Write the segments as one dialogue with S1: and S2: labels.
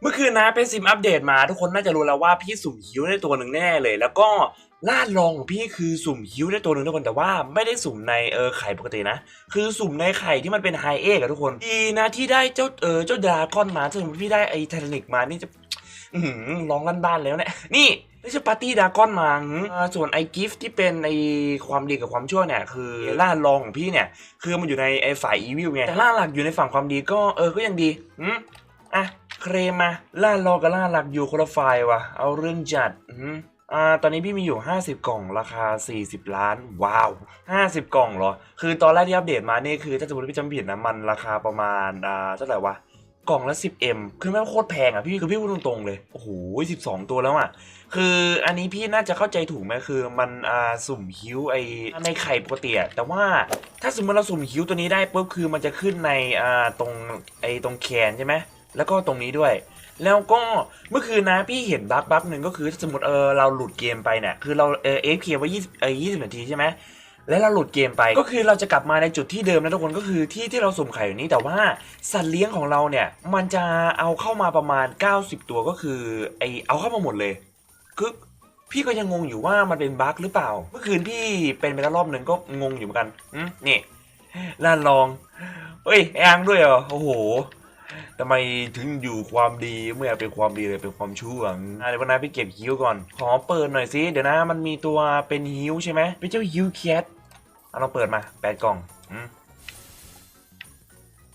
S1: เมื่อคืนนะเป็นซิมอัปเดตมา ทุกคนน่าจะรู้แล้วว่าพี่สุ่มฮิวได้ตัวหนึ่งแน่เลย แล้วก็ลาดลองของพี่คือสุ่มฮิวได้ตัวหนึ่งทุกคนแต่ว่าไม่ได้สุ่มในเออไข่ปกตินะ คือสุ่มในไข่ที่มันเป็นไฮเอ็กอะทุกคนดีนะที่ได้เจ้าเออเจ้าดราก้อนมาถ้าสมมติพี่ได้ไอไททานิกมานี่จะอือหือร้องลั่นบ้านแล้วเนี่ยนี่นี่จะปาร์ตี้ดาก้อนมาส่วนไอ้กิฟที่เป็นไอความดีกับความชั่วเนี่ย คือล่าลองของพี่เนี่ย คือมันอยู่ในไอ้ฝ่ายอีวิลไงแต่ล่าหลักอยู่ในฝั่งความดีก็เออก็ยังดีอืมอะ เครมาล่าลอกับล่าหลักอยู่คนละฝ่ายว่ะ เอาเรื่องจัดอืมอ่าตอนนี้พี่มีอยู่ 50 กล่องราคา 40 ล้าน ว้าว 50 กล่องเหรอ คือตอนแรกที่อัปเดตมานี่คือถ้าสมมติพี่จำผิดนะมันราคาประมาณอ่าเท่าไหร่วะกล่องละ 10M คือแม่งโคตรแพงอะพี่คือพี่พูดตรงๆเลย โอ้โห 12 ตัวแล้วอะ คืออันนี้พี่น่าจะเข้าใจถูกไหมคือมันอ่าสุ่มฮิวไอในไข่ปกติแต่ว่าถ้าสมมติเราสุ่มฮิวตัวนี้ได้ปุ๊บคือมันจะขึ้นในอ่าตรงไอตรงแคนใช่ไหม แล้วก็ตรงนี้ด้วย แล้วก็เมื่อคืนนะพี่เห็นบั๊กบั๊กหนึ่งก็คือสมมติเออเราหลุดเกมไปเนี่ยคือเราเออเอฟเคไว้ยี่สิบเออยี่สิบนาทีใช่ไหมแล้วเราหลุดเกมไปก็คือเราจะกลับมาในจุดที่เดิมนะทุกคนก็คือที่ที่เราสุ่มไข่อยู่นี้แต่ว่าสัตว์เลี้ยงของเราเนี่ยมันจะเอาเข้ามาประมาณ 90 ตัวก็คือไอเอาเข้ามาหมดเลยคือพี่ก็ยังงงอยู่ว่ามันเป็นบั๊กหรือเปล่า เมื่อคืนพี่เป็นไปแล้วรอบหนึ่งก็งงอยู่เหมือนกันนี่ล้านลองเฮ้ยแองด้วยเหรอโอ้โห ทำไมถึงอยู่ความดีไม่อเป็นความดีเลยเป็นความชั่วอะเดี๋ยววันนี้พี่เก็บฮิวก่อน ขอเปิดหน่อยสิเดี๋ยวนะมันมีตัวเป็นฮิวใช่ไหมเป็นเจ้าฮิวแคทเอาลองเปิดมาแปดกล่องอ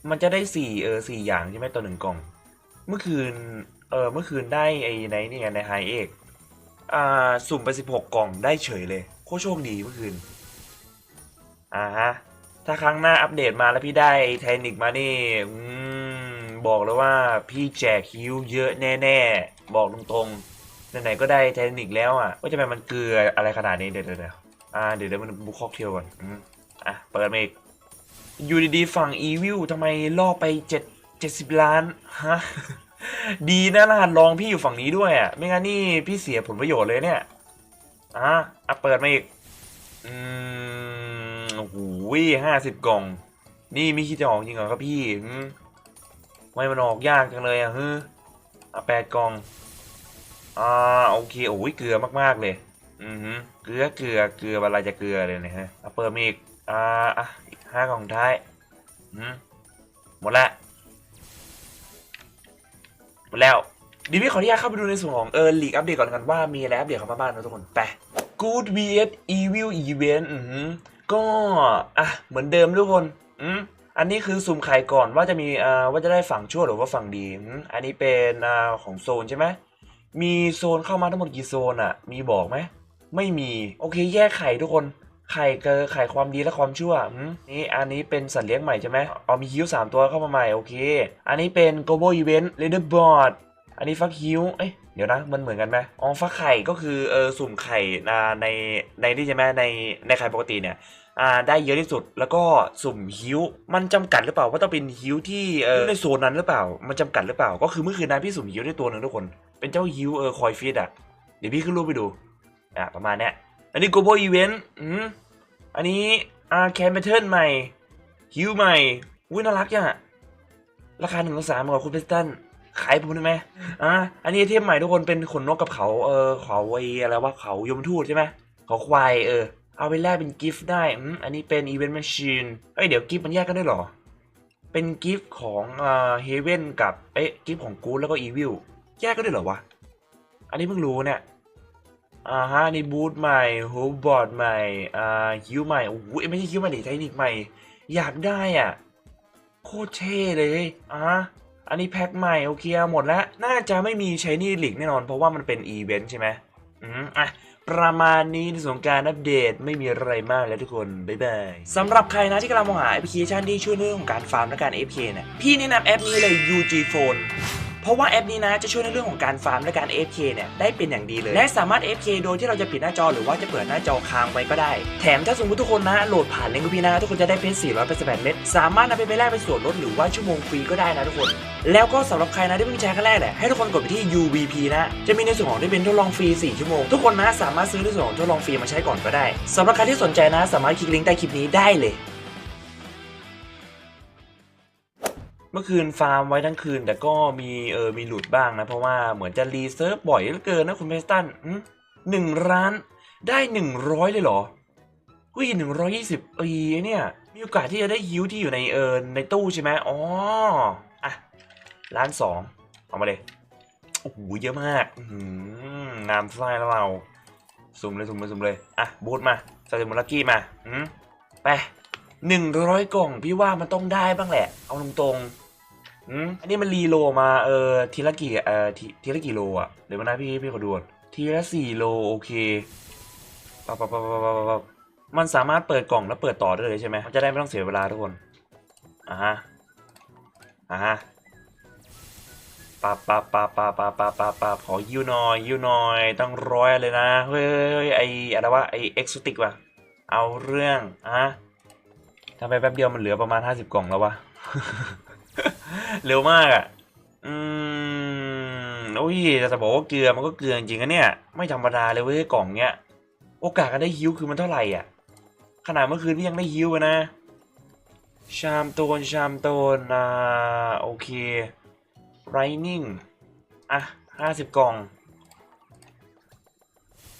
S1: มันจะได้สี่เออสี่อย่างใช่ไหมต่อหนึ่งกล่อง เมื่อคืนเออเมื่อคืนได้ไอ้ในนี่ไงในไฮเอกอ่าสุ่มไปสิบหกกล่องได้เฉยเลยโคตรโชคดีเมื่อคืนอ่าฮะถ้าครั้งหน้าอัปเดตมาแล้วพี่ได้ไอ้ไทนิกมานี่อืม บอกเลยว่าพี่แจกฮิวเยอะแน่ๆ บอกตรงๆ ไหนๆก็ได้ไทนิกแล้วอะว่าจะเป็นมันเกลืออะไรขนาดนี้เดี๋ยวเดี๋ยวอ่าเดี๋ยวเดี๋ยวมันบุคอกเทลก่อนอืมอะเปิดมาอีกอยู่ดีๆฝั่งอีวิลทำไมล่อไปเจ็ดเจ็ดสิบล้านฮะดีนะรหัสรองพี่อยู่ฝั่งนี้ด้วยอะไม่งั้นนี่พี่เสียผลประโยชน์เลยเนี่ยอะอะเปิดมาอีกอืมโอ้โหห้าสิบกล่อง นี่มีคิดจะออกจริงเหรอครับพี่ ไม่มันออกยากจังเลยอะฮึอะแปดกล่อง อ่าโอเคโอ้ยเกลือมากๆเลย อือฮึเกลือเกลือเกลืออะไรจะเกลือเลยนะฮะเอาเปิดมาอีก อ่าอะอีกห้ากล่องท้ายอืมหมดละหมดแล้วดีวพี่ขออนุญาตเข้าไปดูในส่วนของเออลีกอัปเดตก่อนกันว่ามีอะไรอัปเดตเข้ามาบ้างนะทุกคนไป Good vs Evil Event อือฮึก็อะเหมือนเดิมทุกคน อืม อันนี้คือสุ่มไข่ก่อนว่าจะมีอ่าว่าจะได้ฝั่งชั่วหรือว่าฝั่งดีอันนี้เป็นอ่าของโซนใช่ไหมมีโซนเข้ามาทั้งหมดกี่โซนอะ มีบอกไหมไม่มีโอเคแยกไข่ทุกคนไข่เกอไข่ความดีและความชั่วอืมนี่อันนี้เป็นสัตว์เลี้ยงใหม่ใช่ไหมเอามีฮิวสามตัวเข้ามาใหม่โอเค อันนี้เป็น global event leaderboard อันนี้ฟักฮิวเอ้ยเดี๋ยวนะมันเหมือนกันไหมอ๋อฟักไข่ก็คือเออสุ่มไข่ในในนี่ใช่ไหมในในไข่ปกติเนี่ย ได้เยอะที่สุด แล้วก็สุ่มฮิวมันจำกัดหรือเปล่าว่าต้องเป็นฮิวที่เออในโซนนั้นหรือเปล่า มันจำกัดหรือเปล่า ก็คือเมื่อคืนนายพี่สุ่มฮิวได้ตัวหนึ่งทุกคน เป็นเจ้าฮิวเออคอยฟิตอะ เดี๋ยวพี่ขึ้นรูปไปดู อะประมาณเนี้ย อันนี้ global event อืมอันนี้อ่าแคนเ a เทิร์นใหม่ฮิวใหม่อุ้ยน่ารักอะราคาหนึ่งต่อสามของคุณเพสตันขายผมได้ไหมอ่าอันนี้ไอเทมใหม่ทุกคนเป็นขนนกกับเขาเออเขาไออะไรว่าเขายมทูตใช่ไหมเขาควายเออ เอาไปแลกเป็นกิฟต์ได้อืมอันนี้เป็นอีเวนต์แมชชีนเอ้ยเดี๋ยวกิฟต์มันแยกกันได้หรอ เป็นกิฟต์ของอ่าเฮเว่นกับเอ๊ะกิฟต์ของกูแล้วก็อีวิลแยกกันได้หรอวะ อันนี้เพิ่งรู้เนี่ยอ่าฮะนี่บูทใหม่โฮบอร์ดใหม่อ่าฮิวใหม่โอ้โหไม่ใช่ฮิวใหม่ดิเทคนิคใหม่ อยากได้อะโคตรเท่เลยอ่าอันนี้แพ็คใหม่โอเคหมดแล้ว น่าจะไม่มีใช้นี่หลีกแน่นอนเพราะว่ามันเป็นอีเวนต์ใช่ไหม อืมอะประมาณนี้ในส่วนของการอัปเดตไม่มีอะไรมากแล้วทุกคน บ๊ายบายสำหรับใครนะที่กำลังมองหาแอปพลิเคชันที่ช่วยในเรื่องของการฟาร์มและการ FK เนี่ยพี่แนะนำแอปนี้เลย UG Phone เพราะว่าแอปนี้นะจะช่วยในเรื่องของการฟาร์มและการ AFK เนี่ยได้เป็นอย่างดีเลย และสามารถ AFK โดยที่เราจะปิดหน้าจอหรือว่าจะเปิดหน้าจอค้างไว้ก็ได้ แถมถ้าสมมติทุกคนนะโหลดผ่านลิงก์พีนะทุกคนจะได้เพชร488เม็ดสามารถนำไปไปแลกเป็นส่วนลดหรือว่าชั่วโมงฟรีก็ได้นะทุกคน แล้วก็สำหรับใครนะที่เพิ่งแชร์ครั้งแรกเนี่ยให้ทุกคนกดไปที่ UVP นะจะมีในส่วนของได้เป็นทดลองฟรี 4 ชั่วโมง ทุกคนนะสามารถซื้อในส่วนของทดลองฟรีมาใช้ก่อนก็ได้สำหรับใครที่สนใจนะ สามารถคลิกลิงก์ใต้คลิปนี้ได้เลย เมื่อคืนฟาร์มไว้ทั้งคืน แต่ก็มีเออมีหลุดบ้างนะ เพราะว่าเหมือนจะรีเซิร์ฟบ่อยเหลือเกินนะคุณเพสตันอืมหนึ่งร้านได้หนึ่งร้อยเลยเหรอหุ้ยหนึ่งร้อยยี่สิบเอ้ยเนี่ย มีโอกาสที่จะได้ฮิวที่อยู่ในเออในตู้ใช่ไหมอ๋ออะร้านสองเอามาเลยโอ้โหเยอะมากหืองามไส้แล้วเราสุ่มเลยสุ่มเลยสุ่มเลยอะบูทมาใส่มูลักกี้มาอืมไป หนึ่งร้อยกล่องพี่ว่ามันต้องได้บ้างแหละ เอาตรงๆอืมอันนี้มันรีโลมาเออทีละกี่เออทีทีละกี่โลอะเดี๋ยวมานะพี่พี่ขอดูก่อนทีละสี่โลโอเคปับปั๊บปับปั๊บปับป๊บมันสามารถเปิดกล่องแล้วเปิดต่อได้เลยใช่ไหมมันจะได้ไม่ต้องเสียเวลาทุกคนอ่าฮะอ่าฮะปาปาปาปาปาปาปาปาขอยิวหน่อยยิวหน่อยต้องร้อยเลยนะเฮ้ยไออะไรวะไอเอ็กซ์ติกว่ะเอาเรื่องอะ ทำไปแป๊บเดียวมันเหลือประมาณ50กล่องแล้ววะ เร็วมากอะ อืมโอ้ยแต่จะบอกว่าเกลือมันก็เกลือจริงๆนะเนี่ย ไม่ธรรมดาเลยเว้ยกล่องเนี้ย โอกาสการได้ฮิวคือมันเท่าไหร่อะ ขนาดเมื่อคืนพี่ยังได้ฮิวนะ ชามโตนชามโตนอ่าโอเค Lightning อะห้าสิบกล่อง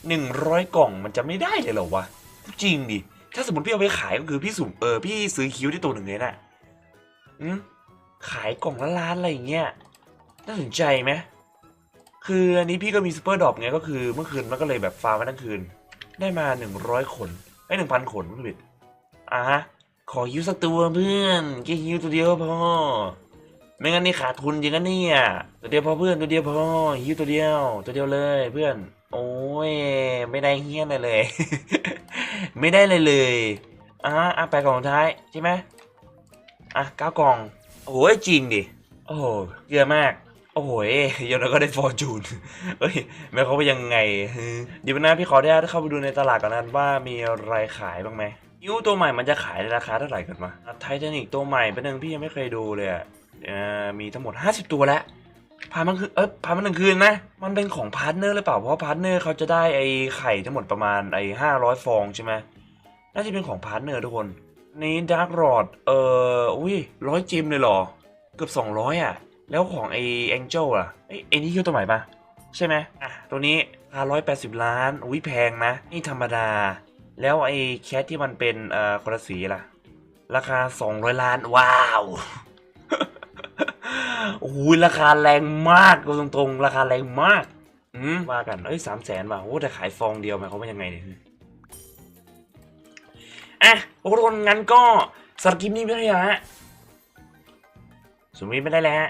S1: หนึ่งร้อยกล่องมันจะไม่ได้เลยเหรอวะ จริงดิ ถ้าสมมติพี่เอาไปขายก็คือพี่สุ่มเออพี่ซื้อคิวที่ตัวหนึ่งเลยน่ะอืมขายกล่องละล้านอะไรอย่างเงี้ยน่าสนใจไหมคืออันนี้พี่ก็มีซูเปอร์ดรอปไงก็คือเมื่อคืนมันก็เลยแบบฟาร์มมาทั้งคืน ได้มาหนึ่งร้อยคนไอ้หนึ่งพันคนไม่ผิดอะฮะขอฮิวสักตัวเพื่อนแค่ฮิวตัวเดียวพอไม่งั้นนี่ขาดทุนจริงนะเนี่ยตัวเดียวพอเพื่อนตัวเดียวพอฮิวตัวเดียว ตัวเดียวเลยเพื่อน โอ้ย ไม่ได้เฮี้ยนอะไรเลย ไม่ได้เลยเลยอะอะไปกล่องท้ายใช่ไหมอะเก้ากล่อง โอ้ยจริงดิ โอ้เยอะมาก โอ้โหยอะแล้วก็ได้ฟอร์จูนเอ้ยไม่เขาไปยังไงเดี๋ยวนะพี่ขออนุญาตเข้าไปดูในตลาดก่อนนะว่ามีอะไรขายบ้างไหมยูตัวใหม่มันจะขายในราคาเท่าไหร่กันมาไททานิกตัวใหม่เป็นหนึ่งพี่ยังไม่เคยดูเลยอะเอ่อมีทั้งหมด 50 ตัวแล้ว พามันคือเออพามันหนึ่งคืนนะ มันเป็นของพาร์ทเนอร์หรือเปล่า เพราะพาร์ทเนอร์เขาจะได้ไอ้ไข่ทั้งหมดประมาณไอ้ห้าร้อยฟองใช่ไหมน่าจะเป็นของพาร์ทเนอร์ทุกคน นี้ดาร์กรอดเอออุ้ยร้อยจิมเลยเหรอ เกือบ200อะ แล้วของไอ้แองเจิลอะไอ้ไอ้นี่คือตัวใหม่ปะใช่ไหมอะ ตัวนี้ราคาร้อยแปดสิบล้าน อุ้ยแพงนะ นี่ธรรมดา แล้วไอ้แคทที่มันเป็นเอ่อคนละสีล่ะ ราคา200ล้าน ว้าว โอ้โหราคาแรงมากตรงๆ ราคาแรงมาก อืมว่ากัน เอ้ยสามแสนว่ะโอ้แต่ขายฟองเดียวหมายความว่ายังไงเนี่ยอะโอ้ทุกคนงั้นก็สำหรับคลิปนี้ไม่ได้แล้วฮะสุดนี้ไม่ได้แล้วฮะ